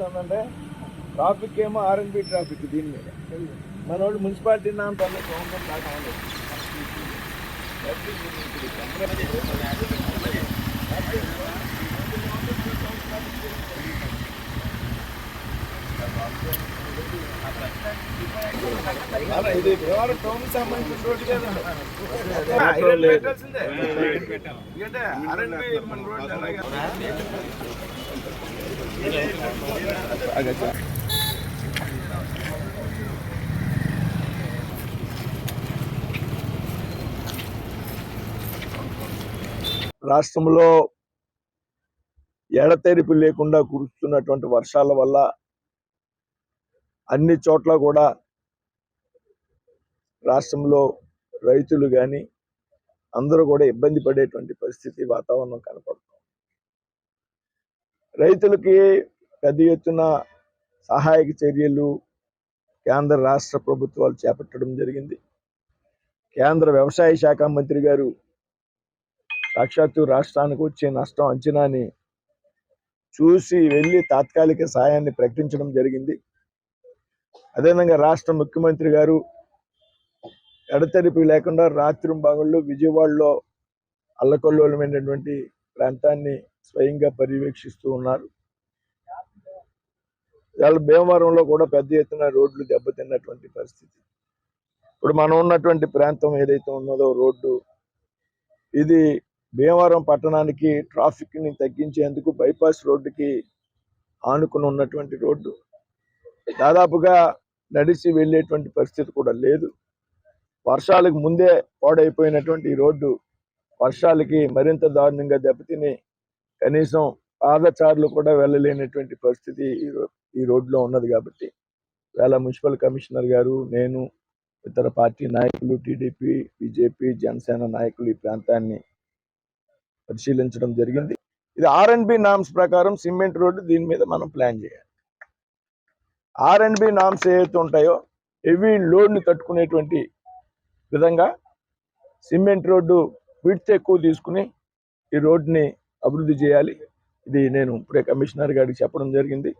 జరుగుతుందంటే ట్రాఫిక్ ఏమో R&B traffic దీని మీద మన వాళ్ళు మున్సిపాలిటీ నామ ఇది టౌన్ సంబంధించిన రోడ్డు కదండి. ఐరన్ పెట్టాల్సిందే. ఎందుకంటే ఆర్ఎన్బి మన రోడ్డు అలాగే. రాష్ట్రంలో ఎడతెరిపి లేకుండా కురుస్తున్నటువంటి వర్షాల వల్ల అన్ని చోట్ల కూడా రాష్ట్రంలో రైతులు కానీ అందరూ కూడా ఇబ్బంది పడేటువంటి పరిస్థితి వాతావరణం కనపడుతుంది. రైతులకి పెద్ద ఎత్తున సహాయక చర్యలు కేంద్ర రాష్ట్ర ప్రభుత్వాలు చేపట్టడం జరిగింది. కేంద్ర వ్యవసాయ శాఖ మంత్రి గారు సాక్షాత్తు రాష్ట్రానికి వచ్చే నష్టం అంచనాని చూసి వెళ్ళి తాత్కాలిక సాయాన్ని ప్రకటించడం జరిగింది. అదేవిధంగా రాష్ట్ర ముఖ్యమంత్రి గారు ఎడతెరిపి లేకుండా రాత్రి విజయవాడలో అల్లకొల్లోలమైనటువంటి ప్రాంతాన్ని స్వయంగా పర్యవేక్షిస్తూ ఉన్నారు. ఇవాళ భీమవరంలో కూడా పెద్ద ఎత్తున రోడ్లు దెబ్బతిన్నటువంటి పరిస్థితి. ఇప్పుడు మనం ఉన్నటువంటి ప్రాంతం ఏదైతే ఉన్నదో రోడ్డు ఇది భీమవరం పట్టణానికి ట్రాఫిక్ని తగ్గించేందుకు బైపాస్ రోడ్డుకి ఆనుకుని ఉన్నటువంటి రోడ్డు. దాదాపుగా నడిచి వెళ్ళేటువంటి పరిస్థితి కూడా లేదు. వర్షాలకు ముందే పాడైపోయినటువంటి ఈ రోడ్డు వర్షాలకి మరింత దారుణంగా దెబ్బతిని కనీసం పాదచారులు కూడా వెళ్ళలేనటువంటి పరిస్థితి ఈ ఈ రోడ్లో ఉన్నది కాబట్టి. వేళ మున్సిపల్ కమిషనర్ గారు నేను ఇతర పార్టీ నాయకులు టీడీపీ బీజేపీ జనసేన నాయకులు ఈ ప్రాంతాన్ని పరిశీలించడం జరిగింది. ఇది ఆర్ అండ్ బి నామ్స్ ప్రకారం సిమెంట్ రోడ్డు దీని మీద మనం ప్లాన్ చేయాలి. ఆర్ అండ్ బి నామ్స్ ఏవైతే ఉంటాయో హెవీ లోడ్ని తట్టుకునేటువంటి విధంగా సిమెంట్ రోడ్డు విడ్త్ ఎక్కువ తీసుకుని ఈ రోడ్ని అభివృద్ధి చేయాలి. ఇది నేను ఇప్పుడే కమిషనర్ గారికి చెప్పడం జరిగింది.